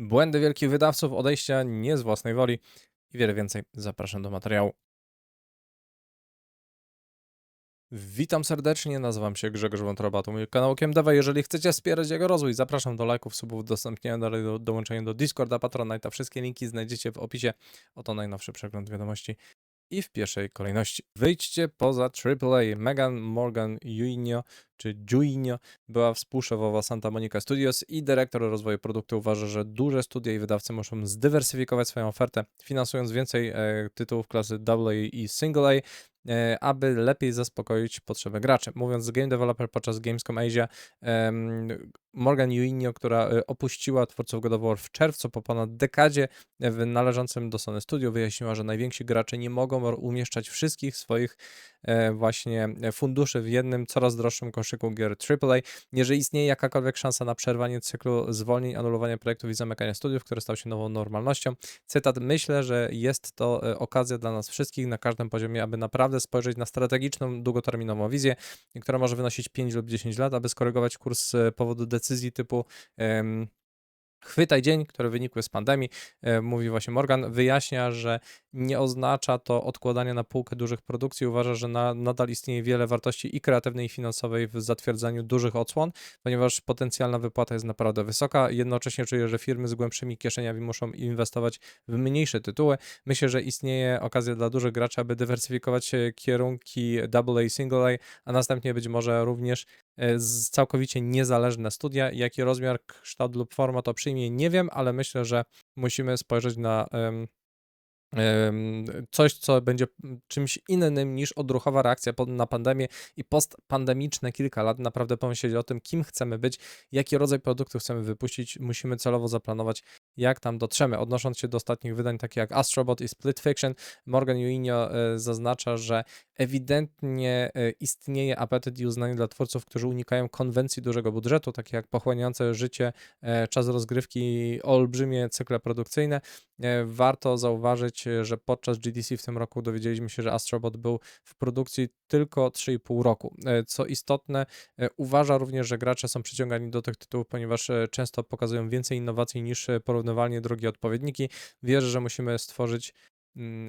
błędy wielkich wydawców, odejścia nie z własnej woli i wiele więcej. Zapraszam do materiału. Witam serdecznie, nazywam się Grzegorz Wątroba, to mój kanał Kiemdawa. Jeżeli chcecie wspierać jego rozwój, zapraszam do lajków, subów, udostępnienia, dalej do dołączenia do Discorda, Patronite'a. Wszystkie linki znajdziecie w opisie. Oto najnowszy przegląd wiadomości. I w pierwszej kolejności wyjdźcie poza AAA. Megan Morgan Juinio, czy Juinio, była współszefowa Santa Monica Studios i dyrektor rozwoju produktu uważa, że duże studia i wydawcy muszą zdywersyfikować swoją ofertę, finansując więcej e, tytułów klasy AA i Single A, aby lepiej zaspokoić potrzeby graczy. Mówiąc z Game Developer podczas Gamescom Asia, Morgan Juinio, która e, opuściła twórców God of War w czerwcu po ponad dekadzie w należącym do Sony Studio, wyjaśniła, że najwięksi gracze nie mogą umieszczać wszystkich swoich e, właśnie funduszy w jednym coraz droższym koszyku gier AAA. Jeżeli istnieje jakakolwiek szansa na przerwanie cyklu zwolnień, anulowania projektów i zamykania studiów, które stał się nową normalnością, cytat, myślę, że jest to e, okazja dla nas wszystkich na każdym poziomie, aby naprawdę spojrzeć na strategiczną, długoterminową wizję, która może wynosić 5 lub 10 lat, aby skorygować kurs z powodu decyzji typu em, Chwytaj dzień, które wynikły z pandemii, e, mówi właśnie Morgan, wyjaśnia, że nie oznacza to odkładania na półkę dużych produkcji. Uważa, że na, nadal istnieje wiele wartości i kreatywnej, i finansowej w zatwierdzaniu dużych odsłon, ponieważ potencjalna wypłata jest naprawdę wysoka. Jednocześnie czuję, że firmy z głębszymi kieszeniami muszą inwestować w mniejsze tytuły. Myślę, że istnieje okazja dla dużych graczy, aby dywersyfikować e, kierunki AA, Single A, a następnie być może również e, całkowicie niezależne studia. Jaki rozmiar, kształt lub forma to przyjmie, nie wiem, ale myślę, że musimy spojrzeć na em, coś, co będzie czymś innym niż odruchowa reakcja na pandemię i postpandemiczne kilka lat. Naprawdę pomyśleć o tym, kim chcemy być, jaki rodzaj produktu chcemy wypuścić. Musimy celowo zaplanować, jak tam dotrzemy. Odnosząc się do ostatnich wydań, takich jak Astrobot i Split Fiction, Morgan Juinio e, zaznacza, że ewidentnie e, istnieje apetyt i uznanie dla twórców, którzy unikają konwencji dużego budżetu, takie jak pochłaniające życie, e, czas rozgrywki, olbrzymie cykle produkcyjne. E, Warto zauważyć, że podczas GDC w tym roku dowiedzieliśmy się, że Astrobot był w produkcji tylko 3,5 roku. Co istotne, uważa również, że gracze są przyciągani do tych tytułów, ponieważ często pokazują więcej innowacji niż porównywalnie drogie odpowiedniki. Wierzę, że musimy stworzyć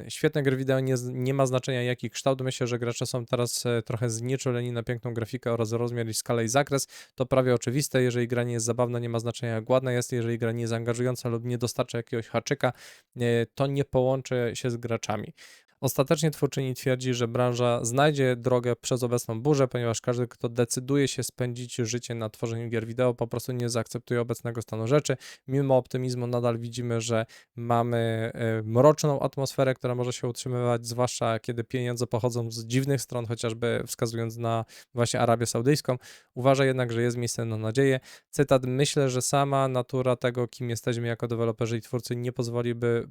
świetne gry wideo, nie, nie ma znaczenia jaki kształt. Myślę, że gracze są teraz e, trochę znieczuleni na piękną grafikę oraz rozmiar i skalę i zakres. To prawie oczywiste, jeżeli gra nie jest zabawna, nie ma znaczenia jak ładna jest, jeżeli gra nie jest angażująca lub nie dostarcza jakiegoś haczyka, e, to nie połączy się z graczami. Ostatecznie twórczyni twierdzi, że branża znajdzie drogę przez obecną burzę, ponieważ każdy, kto decyduje się spędzić życie na tworzeniu gier wideo, po prostu nie zaakceptuje obecnego stanu rzeczy. Mimo optymizmu nadal widzimy, że mamy e, mroczną atmosferę, która może się utrzymywać, zwłaszcza kiedy pieniądze pochodzą z dziwnych stron, chociażby wskazując na właśnie Arabię Saudyjską. Uważa jednak, że jest miejsce na nadzieję. Cytat: Myślę, że sama natura tego, kim jesteśmy jako deweloperzy i twórcy, nie pozwoliby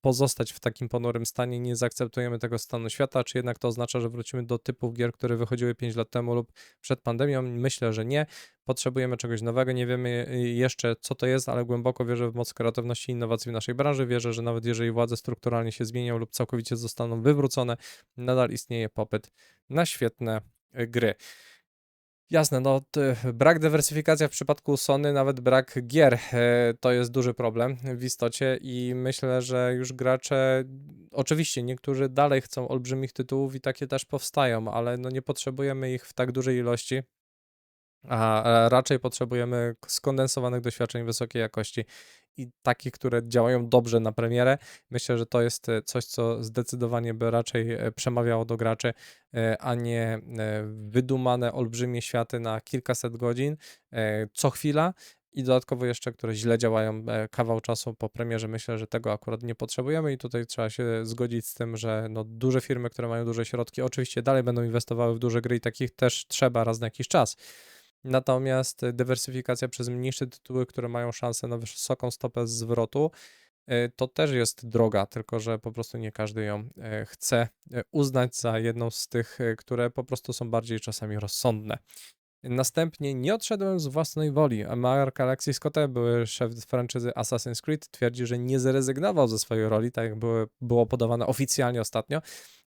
pozostać w takim ponurym stanie. Nie zaakceptujemy tego stanu świata. Czy jednak to oznacza, że wrócimy do typów gier, które wychodziły 5 lat temu lub przed pandemią? Myślę, że nie. Potrzebujemy czegoś nowego. Nie wiemy y, jeszcze, co to jest, ale głęboko wierzę w moc kreatywności i innowacji w naszej branży. Wierzę, że nawet jeżeli władze strukturalnie się zmienią lub całkowicie zostaną wywrócone, nadal istnieje popyt na świetne y, gry. Jasne, no brak dywersyfikacji w przypadku Sony, nawet brak gier, e, to jest duży problem w istocie i myślę, że już gracze, oczywiście niektórzy dalej chcą olbrzymich tytułów i takie też powstają, ale no nie potrzebujemy ich w tak dużej ilości, a raczej potrzebujemy skondensowanych doświadczeń wysokiej jakości i takich, które działają dobrze na premierę. Myślę, że to jest e, coś, co zdecydowanie by raczej e, przemawiało do graczy, e, a nie wydumane olbrzymie światy na kilkaset godzin co chwila. I dodatkowo jeszcze, które źle działają kawał czasu po premierze. Myślę, że tego akurat nie potrzebujemy i tutaj trzeba się zgodzić z tym, że no, duże firmy, które mają duże środki, oczywiście dalej będą inwestowały w duże gry i takich też trzeba raz na jakiś czas. Natomiast dywersyfikacja przez mniejsze tytuły, które mają szansę na wysoką stopę zwrotu, e, to też jest droga, tylko że po prostu nie każdy ją e, chce e, uznać za jedną z tych, które po prostu są bardziej czasami rozsądne. Następnie nie odszedłem z własnej woli. Mark Alexis Scott, były szef franczyzy Assassin's Creed, twierdzi, że nie zrezygnował ze swojej roli, tak jak było podawane oficjalnie ostatnio.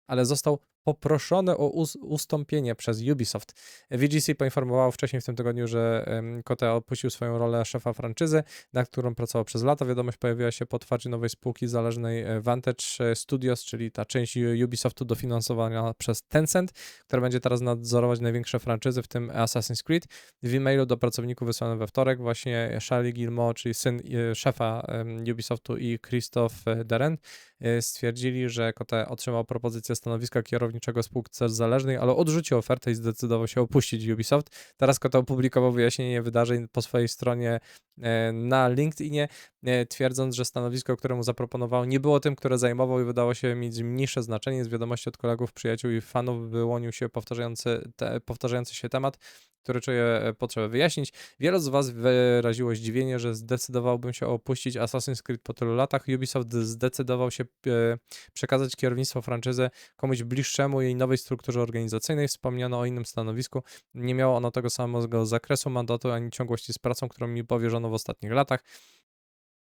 Ale został poproszony o us- ustąpienie przez Ubisoft. VGC poinformowało wcześniej w tym tygodniu, że Kote opuścił swoją rolę szefa franczyzy, na którą pracował przez lata. Wiadomość pojawiła się po otwarciu nowej spółki zależnej e, Vantage Studios, czyli ta część Ubisoftu dofinansowana przez Tencent, która będzie teraz nadzorować największe franczyzy, w tym Assassin's Creed. W e-mailu do pracowników wysłanym we wtorek właśnie Charlie Gilmore, czyli syn e, szefa Ubisoftu i Christophe e, Deren e, stwierdzili, że Kote otrzymał propozycję stanowiska kierowniczego spółce zależnej, ale odrzucił ofertę i zdecydował się opuścić Ubisoft. Teraz Kote opublikował wyjaśnienie wydarzeń po swojej stronie e, na LinkedInie, e, twierdząc, że stanowisko, które mu zaproponował, nie było tym, które zajmował i wydało się mieć mniejsze znaczenie. Z wiadomości od kolegów, przyjaciół i fanów wyłonił się powtarzający, te, powtarzający się temat, który czuję e, potrzebę wyjaśnić. Wielu z Was wyraziło zdziwienie, że zdecydowałbym się opuścić Assassin's Creed po tylu latach. Ubisoft zdecydował się e, przekazać kierownictwo franczyzy komuś bliższemu jej nowej strukturze organizacyjnej. Wspomniano o innym stanowisku. Nie miało ono tego samego zakresu mandatu ani ciągłości z pracą, którą mi powierzono w ostatnich latach.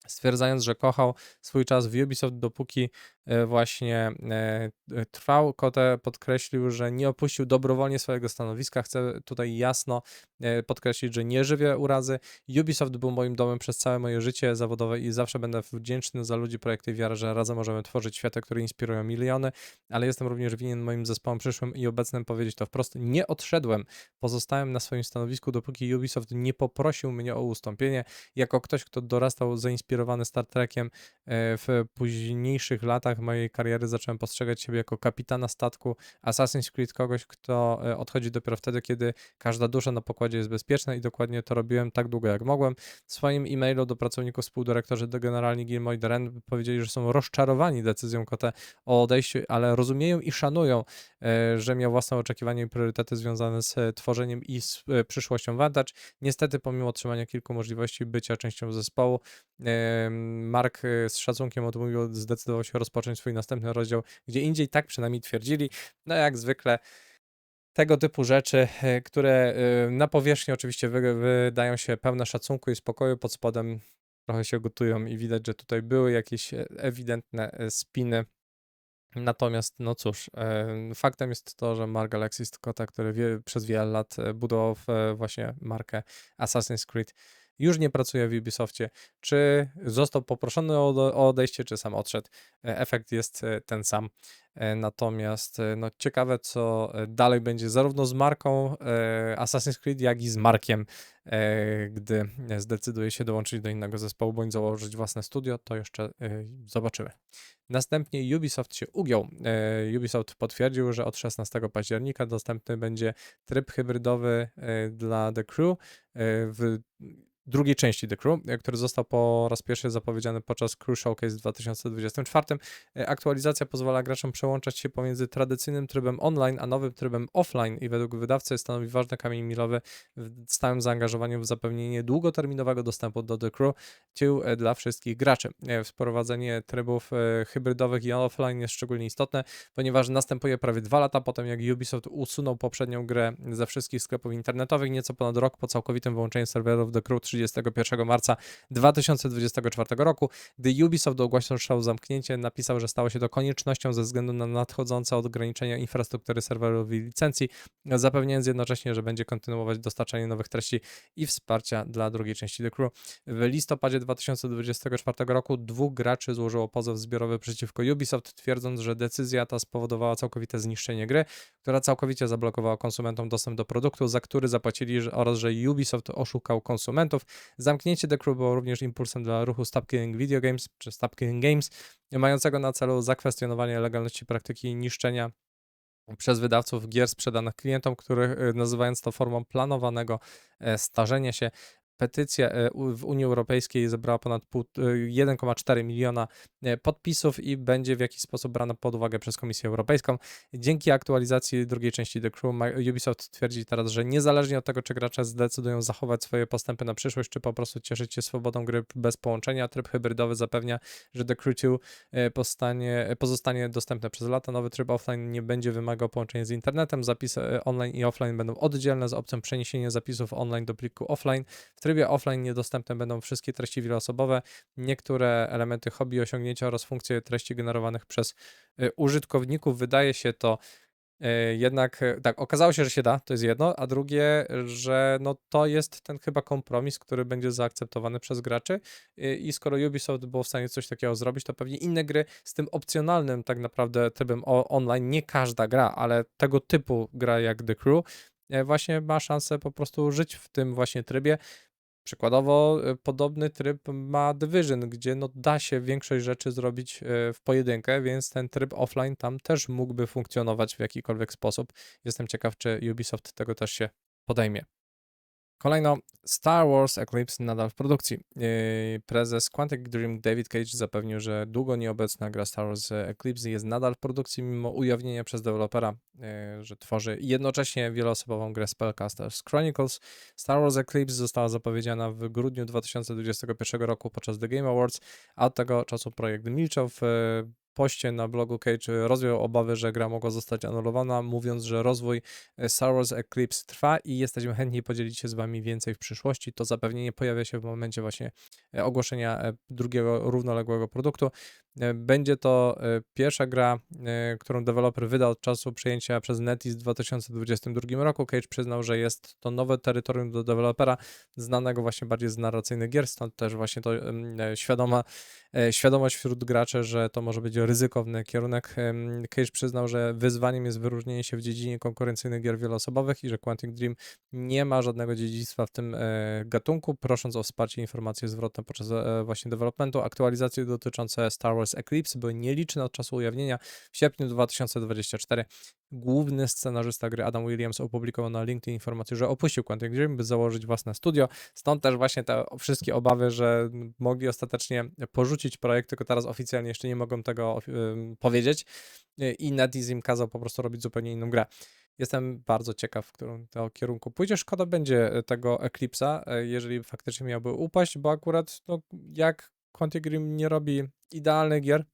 Stwierdzając, że kochał swój czas w Ubisoft, dopóki e, właśnie e, trwał, Kote podkreślił, że nie opuścił dobrowolnie swojego stanowiska. Chcę tutaj jasno e, podkreślić, że nie żywię urazy. Ubisoft był moim domem przez całe moje życie zawodowe i zawsze będę wdzięczny za ludzi projektu i wiarę, że razem możemy tworzyć światy, które inspirują miliony, ale jestem również winien moim zespołom przyszłym i obecnym powiedzieć to wprost. Nie odszedłem, pozostałem na swoim stanowisku, dopóki Ubisoft nie poprosił mnie o ustąpienie. Jako ktoś, kto dorastał zainspirowany Star Trekiem, e, w późniejszych latach mojej kariery zacząłem postrzegać siebie jako kapitana statku Assassin's Creed, kogoś, kto e, odchodzi dopiero wtedy, kiedy każda dusza na pokładzie jest bezpieczna i dokładnie to robiłem tak długo, jak mogłem. W swoim e-mailu do pracowników współdyrektorzy do generalni Gilmoy Deren powiedzieli, że są rozczarowani decyzją Kote o odejściu, ale rozumieją i szanują, e, że miał własne oczekiwania i priorytety związane z tworzeniem i z przyszłością Vantage. Niestety, pomimo otrzymania kilku możliwości bycia częścią zespołu, Mark e, z szacunkiem odmówił, zdecydował się rozpocząć swój następny rozdział gdzie indziej, tak przynajmniej twierdzili. No jak zwykle tego typu rzeczy, e, które e, na powierzchni oczywiście wy- wydają się pełne szacunku i spokoju, pod spodem trochę się gotują i widać, że tutaj były jakieś e, ewidentne e, spiny. Natomiast, no cóż, e, faktem jest to, że Mark Alexis kota, który wie, przez wiele lat budował właśnie markę Assassin's Creed, już nie pracuje w Ubisoftie. Czy został poproszony o, ode- o odejście, czy sam odszedł? E, Efekt jest e, ten sam. E, Natomiast e, no, ciekawe, co e, dalej będzie zarówno z marką Assassin's Creed, jak i z Markiem, gdy zdecyduje się dołączyć do innego zespołu bądź założyć własne studio, to jeszcze zobaczymy. Następnie Ubisoft się ugiął. Ubisoft potwierdził, że od 16 października dostępny będzie tryb hybrydowy dla The Crew w drugiej części The Crew, który został po raz pierwszy zapowiedziany podczas Crew Showcase w 2024. E, Aktualizacja pozwala graczom przełączać się pomiędzy tradycyjnym trybem online a nowym trybem offline i według wydawcy stanowi ważny kamień milowy w stałym zaangażowaniu w zapewnienie długoterminowego dostępu do The Crew e, dla wszystkich graczy. E, Wprowadzenie trybów e, hybrydowych i offline jest szczególnie istotne, ponieważ następuje prawie dwa lata po tym, jak Ubisoft usunął poprzednią grę ze wszystkich sklepów internetowych, nieco ponad rok po całkowitym wyłączeniu serwerów The Crew 31 marca 2024 roku. Gdy Ubisoft ogłaszał zamknięcie, napisał, że stało się to koniecznością ze względu na nadchodzące ograniczenia infrastruktury serwerów i licencji, zapewniając jednocześnie, że będzie kontynuować dostarczanie nowych treści i wsparcia dla drugiej części The Crew. W listopadzie 2024 roku dwóch graczy złożyło pozew zbiorowy przeciwko Ubisoft, twierdząc, że decyzja ta spowodowała całkowite zniszczenie gry, która całkowicie zablokowała konsumentom dostęp do produktu, za który zapłacili, oraz że Ubisoft oszukał konsumentów. Zamknięcie The Crew było również impulsem dla ruchu Stop Killing Video Games, czy Stop Killing Games, mającego na celu zakwestionowanie legalności praktyki niszczenia przez wydawców gier sprzedanych klientom, których y, nazywając to formą planowanego e, starzenia się. Petycja e, w Unii Europejskiej zebrała ponad pół- y, 1,4 miliona e, podpisów i będzie w jakiś sposób brana pod uwagę przez Komisję Europejską. Dzięki aktualizacji drugiej części The Crew, Ubisoft twierdzi teraz, że niezależnie od tego, czy gracze zdecydują zachować swoje postępy na przyszłość, czy po prostu cieszyć się swobodą gry bez połączenia, tryb hybrydowy zapewnia, że The Crew 2 e, postanie, e, pozostanie dostępne przez lata. Nowy tryb offline nie będzie wymagał połączenia z internetem. Zapisy e, online i offline będą oddzielne z opcją przeniesienia zapisów online do pliku offline. W trybie offline niedostępne będą wszystkie treści wieloosobowe, niektóre elementy hobby, osiągnięcia oraz funkcje treści generowanych przez y, użytkowników. Wydaje się to y, jednak, y, tak, okazało się, że się da, to jest jedno, a drugie, że no to jest ten chyba kompromis, który będzie zaakceptowany przez graczy i skoro Ubisoft było w stanie coś takiego zrobić, to pewnie inne gry z tym opcjonalnym tak naprawdę trybem online, nie każda gra, ale tego typu gra jak The Crew, właśnie ma szansę po prostu żyć w tym właśnie trybie. Przykładowo e, podobny tryb ma Division, gdzie no da się większość rzeczy zrobić e, w pojedynkę, więc ten tryb offline tam też mógłby funkcjonować w jakikolwiek sposób. Jestem ciekaw, czy Ubisoft tego też się podejmie. Kolejno, Star Wars Eclipse nadal w produkcji. Yy, Prezes Quantic Dream David Cage zapewnił, że długo nieobecna gra Star Wars Eclipse jest nadal w produkcji, mimo ujawnienia przez dewelopera, yy, że tworzy jednocześnie wieloosobową grę Spellcasters Chronicles. Star Wars Eclipse została zapowiedziana w grudniu 2021 roku podczas The Game Awards, a od tego czasu projekt milczał w poście na blogu Cage rozwiał obawy, że gra mogła zostać anulowana, mówiąc, że rozwój e, Star Wars Eclipse trwa i jesteśmy chętni podzielić się z Wami więcej w przyszłości. To zapewnienie pojawia się w momencie właśnie e, ogłoszenia e, drugiego równoległego produktu. Będzie to pierwsza gra, którą deweloper wydał od czasu przejęcia przez NetEase w 2022 roku. Cage przyznał, że jest to nowe terytorium do dewelopera, znanego właśnie bardziej z narracyjnych gier, stąd też właśnie to świadoma, świadomość wśród graczy, że to może być ryzykowny kierunek. Cage przyznał, że wyzwaniem jest wyróżnienie się w dziedzinie konkurencyjnych gier wieloosobowych i że Quantic Dream nie ma żadnego dziedzictwa w tym gatunku, prosząc o wsparcie informacji zwrotne podczas e, właśnie developmentu. Aktualizacje dotyczące Star Wars Wars Eclipse były nieliczne od czasu ujawnienia w sierpniu 2024. Główny scenarzysta gry Adam Williams opublikował na LinkedIn informację, że opuścił Quantic Dream, by założyć własne studio. Stąd też właśnie te wszystkie obawy, że mogli ostatecznie porzucić projekt, tylko teraz oficjalnie jeszcze nie mogą tego powiedzieć. I NetEase im kazał po prostu robić zupełnie inną grę. Jestem bardzo ciekaw, w którym to kierunku pójdzie. Szkoda będzie tego Eclipse'a, e, jeżeli faktycznie miałby upaść, bo akurat no, jak Quantic Dream nie robi idealnych gier,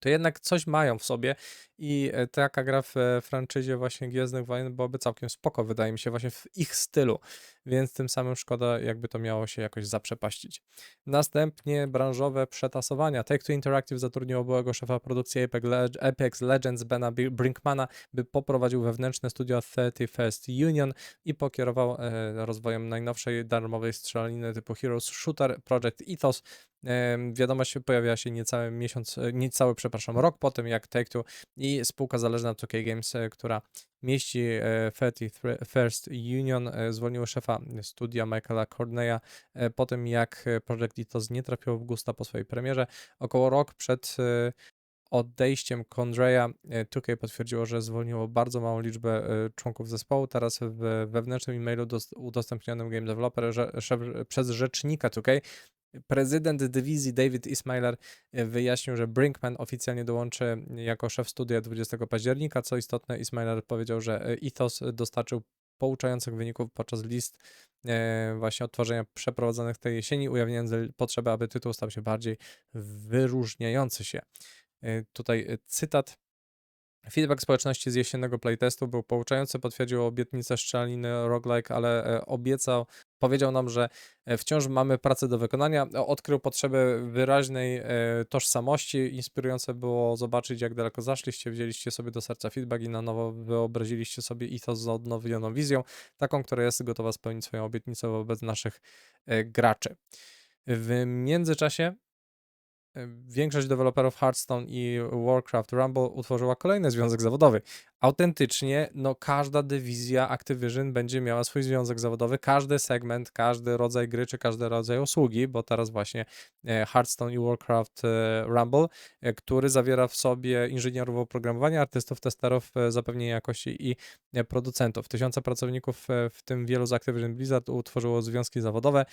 to jednak coś mają w sobie i e, taka gra w e, franczyzie właśnie Gwiezdnych Wojen byłaby całkiem spoko, wydaje mi się, właśnie w ich stylu, więc tym samym szkoda, jakby to miało się jakoś zaprzepaścić. Następnie branżowe przetasowania. Take-Two Interactive zatrudniło byłego szefa produkcji Apex Legends Bena Brinkmana, by poprowadził wewnętrzne studio 31st Union i pokierował e, rozwojem najnowszej darmowej strzelaniny typu Heroes Shooter Project Ethos, Wiadomość pojawiła się niecały miesiąc, niecały, przepraszam, rok po tym, jak Take-Two i spółka zależna 2K Games, e, która mieści 31st e, Union, e, zwolniły szefa studia Michaela Corneya po tym, jak Project Ethos nie trafiło w gusta po swojej premierze. Około rok przed odejściem Condreya 2K potwierdziło, że zwolniło bardzo małą liczbę członków zespołu. Teraz w wewnętrznym e-mailu udostępnionym Game Developer że, przez rzecznika 2K Prezydent dywizji David Ismailer e, wyjaśnił, że Brinkman oficjalnie dołączy jako szef studia 20 października. Co istotne, Ismailer powiedział, że e, Ethos dostarczył pouczających wyników podczas list e, właśnie odtworzenia przeprowadzonych tej jesieni, ujawniając potrzebę, aby tytuł stał się bardziej wyróżniający się. Tutaj cytat Feedback społeczności z jesiennego playtestu był pouczający, potwierdził obietnicę szczeliny roguelike, ale obiecał powiedział nam, że e, wciąż mamy pracę do wykonania. Odkrył potrzebę wyraźnej e, tożsamości. Inspirujące było zobaczyć, jak daleko zaszliście, wzięliście sobie do serca feedback i na nowo wyobraziliście sobie to z odnowioną wizją, taką, która jest gotowa spełnić swoją obietnicę wobec naszych e, graczy. W międzyczasie większość deweloperów Hearthstone i Warcraft Rumble utworzyła kolejny związek zawodowy. Autentycznie, no każda dywizja Activision będzie miała swój związek zawodowy, każdy segment, każdy rodzaj gry czy każdy rodzaj usługi, bo teraz właśnie e, Hearthstone i Warcraft e, Rumble, e, który zawiera w sobie inżynierów oprogramowania, artystów, testerów, zapewnienia jakości i producentów. Tysiące pracowników, w tym wielu z Activision Blizzard utworzyło związki zawodowe.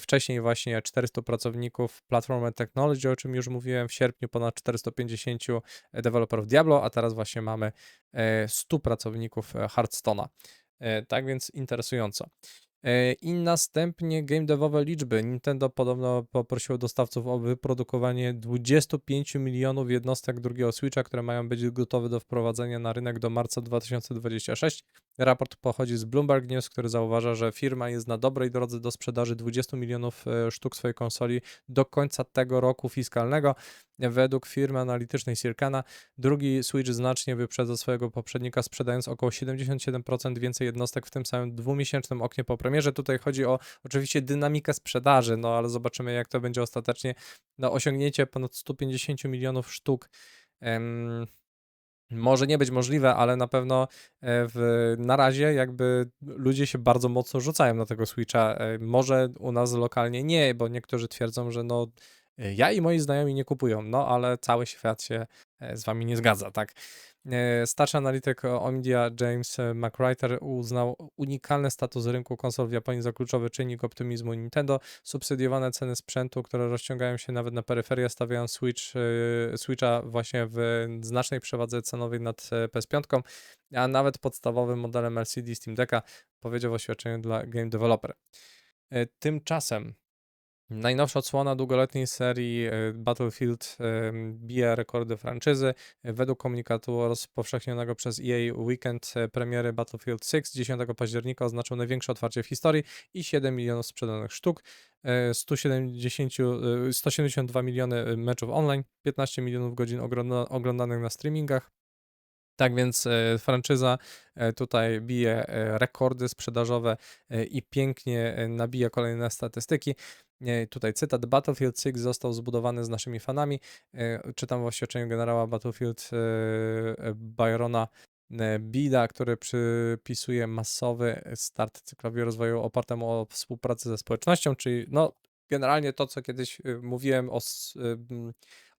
Wcześniej właśnie 400 pracowników Platform Technology, czym już mówiłem w sierpniu, ponad 450 deweloperów Diablo, a teraz właśnie mamy 100 pracowników e, Hearthstone'a. E, tak więc interesująco. E, I następnie game devowe liczby. Nintendo podobno poprosiło dostawców o wyprodukowanie 25 milionów jednostek drugiego Switcha, które mają być gotowe do wprowadzenia na rynek do marca 2026. Raport pochodzi z Bloomberg News, który zauważa, że firma jest na dobrej drodze do sprzedaży 20 milionów sztuk swojej konsoli do końca tego roku fiskalnego. Według firmy analitycznej Circana drugi Switch znacznie wyprzedza swojego poprzednika, sprzedając około 77% więcej jednostek w tym samym dwumiesięcznym oknie po premierze. Tutaj chodzi o oczywiście dynamikę sprzedaży, no ale zobaczymy jak to będzie ostatecznie. No, osiągnięcie ponad 150 milionów sztuk. em, może nie być możliwe, ale na pewno e, w, na razie jakby ludzie się bardzo mocno rzucają na tego Switcha. E, Może u nas lokalnie nie, bo niektórzy twierdzą, że no ja i moi znajomi nie kupują, no ale cały świat się e, z wami nie zgadza, tak? E, Starszy analityk Omdia James McWriter uznał unikalny status rynku konsol w Japonii za kluczowy czynnik optymizmu Nintendo. Subsydiowane ceny sprzętu, które rozciągają się nawet na peryferię, stawiają Switch, e, Switcha właśnie w znacznej przewadze cenowej nad e, PS5, a nawet podstawowym modelem LCD Steam Decka, powiedział w oświadczeniu dla Game Developer. Tymczasem Najnowsza odsłona długoletniej serii e, Battlefield e, bije rekordy franczyzy. Według komunikatu rozpowszechnionego przez EA weekend e, premiery Battlefield 6 10 października oznaczył największe otwarcie w historii i 7 milionów sprzedanych sztuk, e, 170, e, 172 miliony meczów online, 15 milionów godzin ogląda- oglądanych na streamingach. Tak więc e, franczyza e, tutaj bije e, rekordy sprzedażowe i pięknie nabija kolejne statystyki. Tutaj cytat: Battlefield 6 został zbudowany z naszymi fanami. Czytam w oświadczeniu generała Battlefield Byrona Bida, który przypisuje masowy start cyklowi rozwoju opartemu o współpracę ze społecznością, czyli no generalnie to, co kiedyś mówiłem o,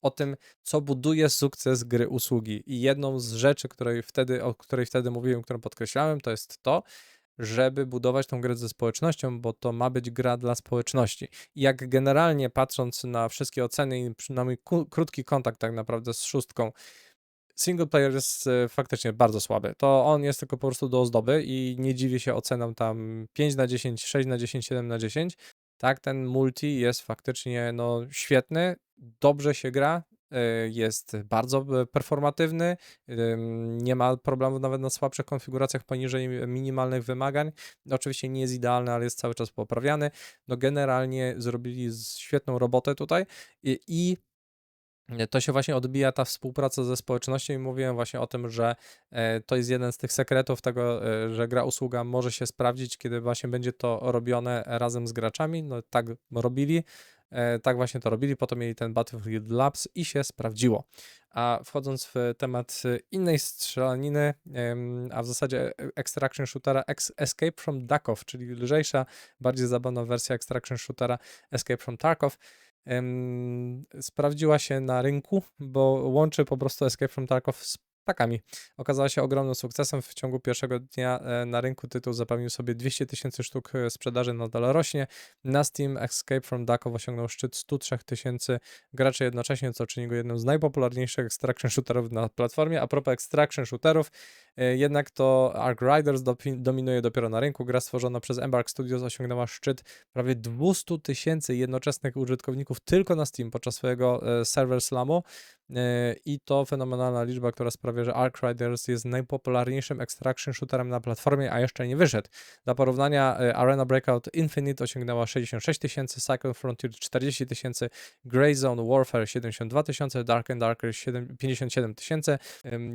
o tym, co buduje sukces gry usługi. I jedną z rzeczy, której wtedy, o której wtedy mówiłem, którą podkreślałem, to jest to, żeby budować tą grę ze społecznością, bo to ma być gra dla społeczności. I jak generalnie patrząc na wszystkie oceny i na mój krótki kontakt tak naprawdę z szóstką, single player jest e, faktycznie bardzo słaby. To on jest tylko po prostu do ozdoby i nie dziwię się oceną tam 5 na 10, 6 na 10, 7 na 10. Tak, ten multi jest faktycznie no, świetny, dobrze się gra, e, jest bardzo e, performatywny, nie ma problemów nawet na słabszych konfiguracjach poniżej minimalnych wymagań. Oczywiście nie jest idealny, ale jest cały czas poprawiany. No generalnie zrobili świetną robotę tutaj i, i to się właśnie odbija ta współpraca ze społecznością i mówiłem właśnie o tym, że e, to jest jeden z tych sekretów tego, e, że gra usługa może się sprawdzić, kiedy właśnie będzie to robione razem z graczami. No tak robili, e, tak właśnie to robili, potem mieli ten Battlefield Labs i się sprawdziło. A wchodząc w temat e, innej strzelaniny, a w zasadzie e, extraction shootera Escape from Duckov, czyli lżejsza, bardziej zabawna wersja extraction shootera Escape from Tarkov, sprawdziła się na rynku, bo łączy po prostu Escape from Tarkov z pakami. Okazała się ogromnym sukcesem. W ciągu pierwszego dnia e, na rynku tytuł zapewnił sobie 200 tysięcy sztuk e, sprzedaży, nadal rośnie. Na Steam Escape from Tarkov osiągnął szczyt 103 tysięcy graczy jednocześnie, co czyni go jednym z najpopularniejszych extraction shooterów na platformie. A propos extraction shooterów, e, jednak to Ark Riders dominuje dopiero na rynku. Gra stworzona przez Embark Studios osiągnęła szczyt prawie 200 tysięcy jednoczesnych użytkowników tylko na Steam podczas swojego server slamu i to fenomenalna liczba, która sprawia, że Ark Riders jest najpopularniejszym extraction shooterem na platformie, a jeszcze nie wyszedł. Dla porównania e, Arena Breakout Infinite osiągnęła 66 tysięcy, Cycle Frontier 40 tysięcy, Grey Zone Warfare 72 tysiące, Dark and Darker 7 57 tysięcy.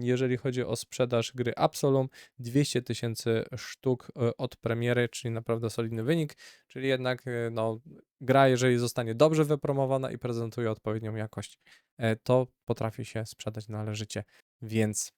Jeżeli chodzi o sprzedaż gry Absolum, 200 tysięcy sztuk e, od premiery, czyli naprawdę solidny wynik, czyli jednak no, gra, jeżeli zostanie dobrze wypromowana i prezentuje odpowiednią jakość, to potrafi się sprzedać należycie, więc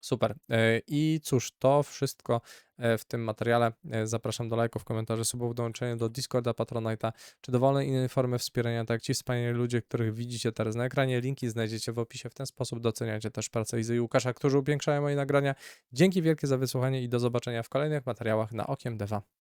super. E, I cóż, to wszystko e, w tym materiale. E, Zapraszam do lajków, komentarzy, subów, dołączenia do Discorda, Patronite'a, czy dowolnej innej formy wspierania, tak ci wspaniali ludzie, których widzicie teraz na ekranie. Linki znajdziecie w opisie. W ten sposób doceniacie też pracę Izy i Łukasza, którzy upiększają moje nagrania. Dzięki wielkie za wysłuchanie i do zobaczenia w kolejnych materiałach na Okiem Dewa.